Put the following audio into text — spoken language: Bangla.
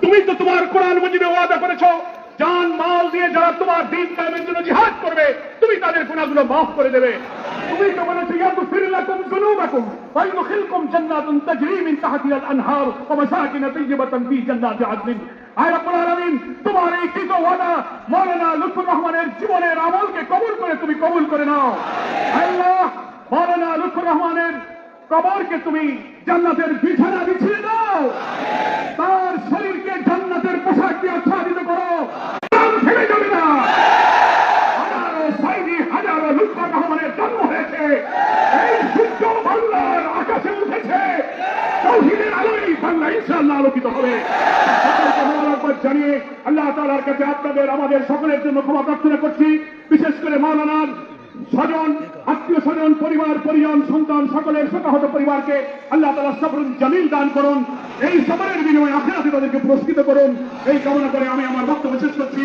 তুমি তো তোমার কোরআন মজিদে ওয়াদা করেছ, জান, মাল দিয়ে যারা তোমার দিন কায়েমের জন্য জিহাদ করবে, তুমি তাদের গুণাগুলো মাফ করে দেবে। তুমি তো বলেছ ইয়াগফির লাকুম যুনুবাকুম, ওয়া ইউদখিলকুম জান্নাতুন তাজরি মিন তাহতিহা আল-আনহার ওয়া মাসাকিন তাইয়্যিবাতান ফি জান্নাতি আদনিন আয় রব্বুল আলামিন, তোমার এই কৃত ওয়াদা মাওলানা লুৎফুর রহমানের জীবনের আমলকে কবুল করে তুমি কবুল করে নাও। আল্লাহ মাওলানা লুৎফুর রহমানের কবরকে তুমি জান্নাতের বিছানা হাজারো রহমানের জন্ম হয়েছে। এই সূর্য বাংলার আকাশে উঠেছে। তৌহিদের আলোই বাংলা ইনশাআল্লাহ আলোকিত হবে। জানিয়ে আল্লাহ তাআলার কাছে আপনাদের, আমাদের সকলের জন্য ক্ষমা প্রার্থনা করছি। বিশেষ করে মাওলানার স্বজন, আত্মীয় স্বজন, পরিবার, পরিজন, সন্তান সকলের শোকাহত পরিবারকে আল্লাহ তালা সবরুল জামিল দান করুন। এই সবরের বিনিময়ে আখেরাতে তাদেরকে পুরস্কৃত করুন। এই কামনা করে আমি আমার বক্তব্য শেষ করছি।